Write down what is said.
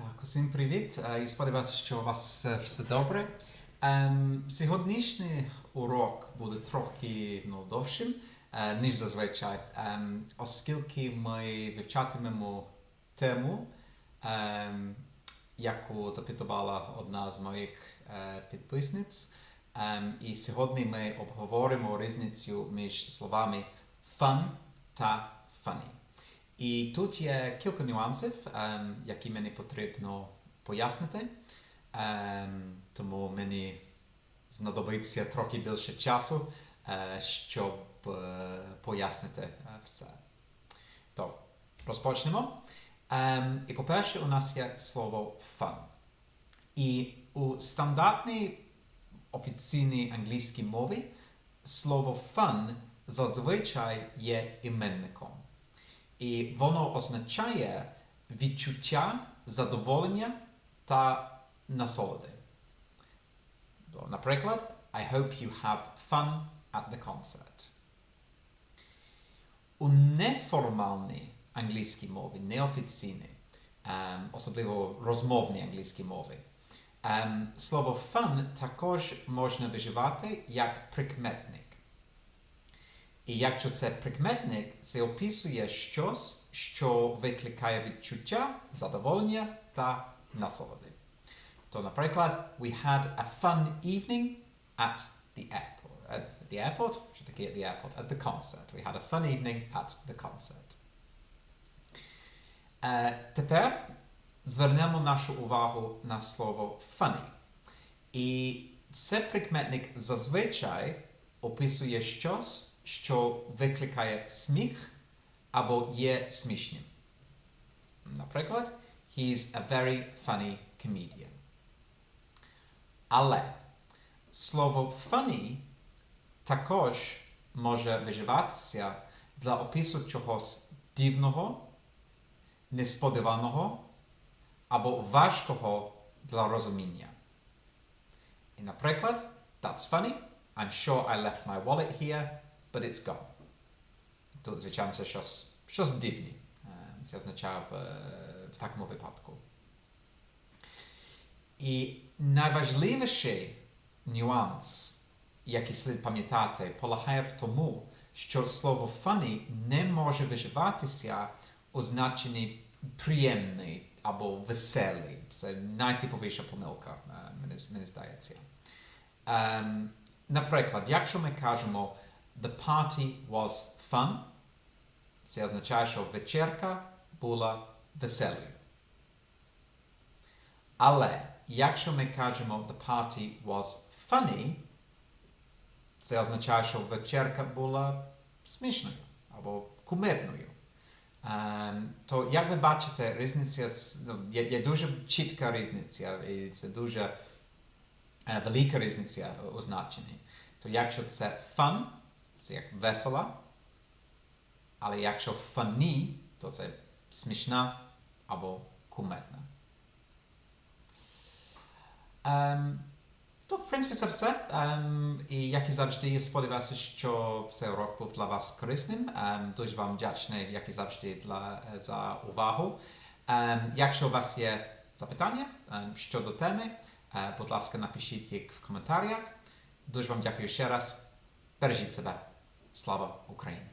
Так, усім привіт. Е, Я сподіваюся, що у вас все добре. Ем, сьогоднішній урок буде трохи ну, довшим, е, ніж зазвичай, ем, оскільки ми вивчатимемо тему, ем, яку запитувала одна з моїх е, підписниць. І сьогодні ми обговоримо різницю між словами fun та funny. І тут є кілька нюансів, які мені потрібно пояснити. Тому мені знадобиться трохи більше часу, щоб пояснити все. То розпочнемо. Ем, і по-перше, у нас є слово fun. І у стандартній офіційній англійській мові слово fun зазвичай є іменником. І воно означає відчуття задоволення та насолоди. Наприклад, I hope you have fun at the concert. У неформальній англійській мові, неофіційній, ем, особливо розмовній англійській мові, ем, слово fun також можна виживати як прикметник. І якщо це прикметник, це описує щось, що викликає відчуття, задоволення та насолоди. То, наприклад, we had a fun evening at the airport. At the airport? Що таке at the airport? At the concert. We had a fun evening at the concert. Е, тепер звернемо нашу увагу на слово funny. І це прикметник зазвичай описує щось, що викликає сміх або є смішним. Наприклад, he's a very funny comedian. Але слово funny також може виживатися для опису чогось дивного, несподіваного або важкого для розуміння. І, наприклад, that's funny. I'm sure I left my wallet here, but it's gone. Тут, звичайно, це щось, щось дивне. Це означає в, в такому випадку. І найважливіший нюанс, який слід пам'ятати, полягає в тому, що слово funny не може виживатися у значенні приємний або веселий. Це найтиповіша помилка, мені, здається. Наприклад, якщо ми кажемо The party was fun, це означає, що вечірка була веселою. Але якщо ми кажемо The party was funny, це означає, що вечірка була смішною або кумедною. Ем, то, як ви бачите, різниця ну, є, є дуже чітка різниця, і це дуже е, велика різниця у значенні. То якщо це fun, це як весело, але якщо funny, то це смішна або кумедна. Ем, то, в принципі, це все. Ем, і як і завжди, я сподіваюся, що цей урок був для вас корисним. Ем, дуже вам вдячний, як і завжди, для, е, за увагу. Ем, якщо у вас є запитання ем, щодо теми, е, будь ласка, напишіть їх в коментарях. Дуже вам дякую ще раз. Бережіть себе. Слава Україні!